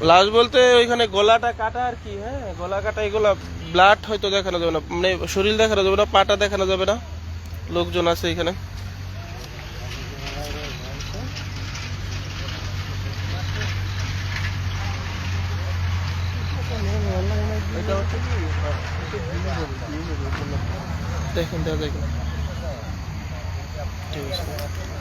লাশ বলতে ওইখানে গলাটা কাটা আর কি হ্যাঁ? গলা কাটা এগুলো ব্লাড হয়তো দেখানো যাবে না মানে শরীর দেখানো যাবে না, পাটা দেখানো যাবে না। লোকজন আছে এখানে। দেখুন দেখা দেখুন। ঠিক আছে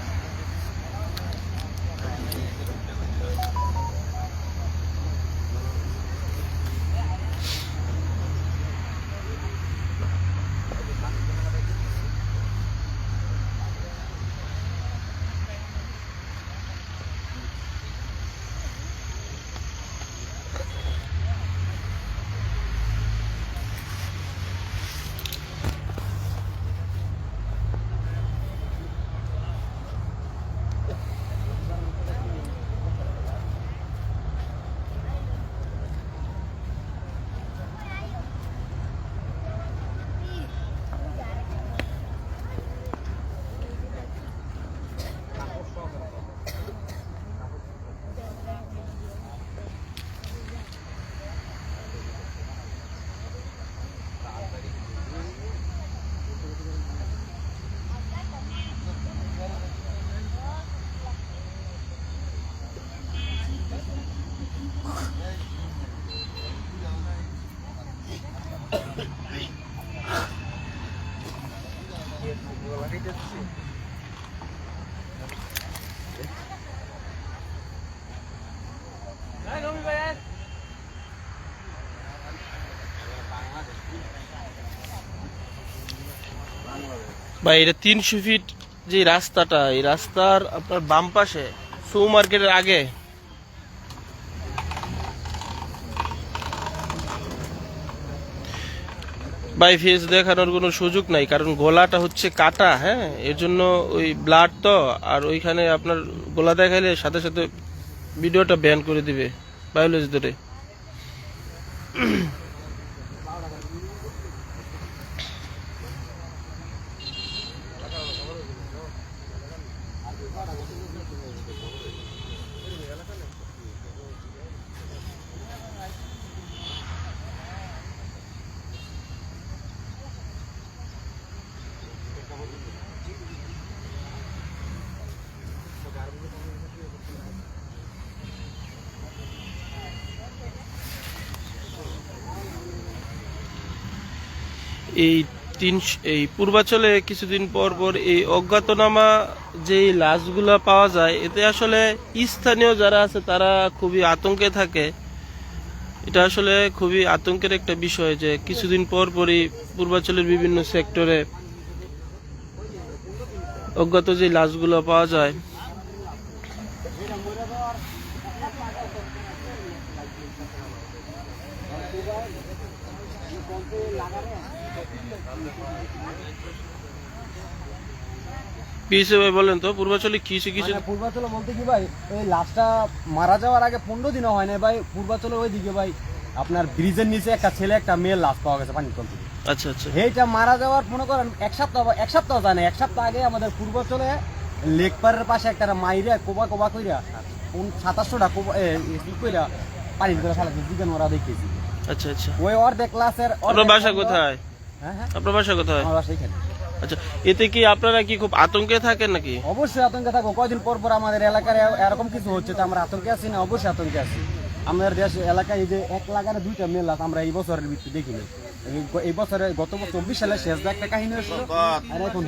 ভাই এটা তিনশো ফিট যে রাস্তাটা এই রাস্তার আপনার বাম পাশে সু মার্কেটের আগে বাই ফেস দেখানোর কোনো সুযোগ নাই, কারণ গলাটা হচ্ছে কাটা হ্যাঁ? এর জন্য ওই ব্লাড তো, আর ওইখানে আপনার গলা দেখাইলে সাথে সাথে ভিডিওটা ব্যান করে দিবে বায়োলজি ধরে এই তিন এই পূর্বাচলে কিছুদিন পর পর এই অজ্ঞাতনামা যে লাশগুলা পাওয়া যায়, এতে আসলে স্থানীয় যারা আছে তারা খুবই আতঙ্কে থাকে। এটা আসলে খুবই আতঙ্কের একটা বিষয় যে কিছুদিন পর পরই পূর্বাচলের বিভিন্ন সেক্টরে অজ্ঞাত যে লাশগুলো পাওয়া যায়। পিসে ভাই বলেন তো পূর্বাচলে কিছু কিছু মানে পূর্বাচলে বলতে কি ভাই ওই লাশটা মারা যাওয়ার আগে পনেরো দিনও হয় না ভাই পূর্বাচলে ওই দিকে ভাই আপনার ব্রিজের নিচে একটা ছেলে একটা মেয়ের লাশ পাওয়া গেছে পানির তল আচ্ছা আচ্ছা। এইটা মারা যাওয়ার মনে করেন এক সপ্তাহ এক সপ্তাহ যায় এক সপ্তাহ আগে আমাদের পূর্বাচলে লেক পাশে একটা মাইরে কোবা কোবা কইরা কোন সাতাশশোটা কোবা কইরা পানির করে ফেলা দিকেন ওরা দেখেছি আচ্ছা আচ্ছা। ওই অর্ধেক ক্লাসের বাসা কোথায়? আপনার বাসা কোথায় আমার বাসা এখানে। আচ্ছা এতে কি আপনারা কি খুব আতঙ্কে থাকেন নাকি? অবশ্যই আতঙ্কে থাকব। কয়দিন পর পর আমাদের এলাকায় এরকম কিছু হচ্ছে তো আমরা আতঙ্কে আছি না? অবশ্যই আতঙ্কে আছি। আমাদের দেশ এলাকায় এই যে এক লাগারে দুইটা মেল আমরা এই বছরের ভিত্তি দেখিনি। এই- এই বছরে গত বছর চব্বিশ সালে শেষ একটা কাহিনী হয়েছিল। আর এখন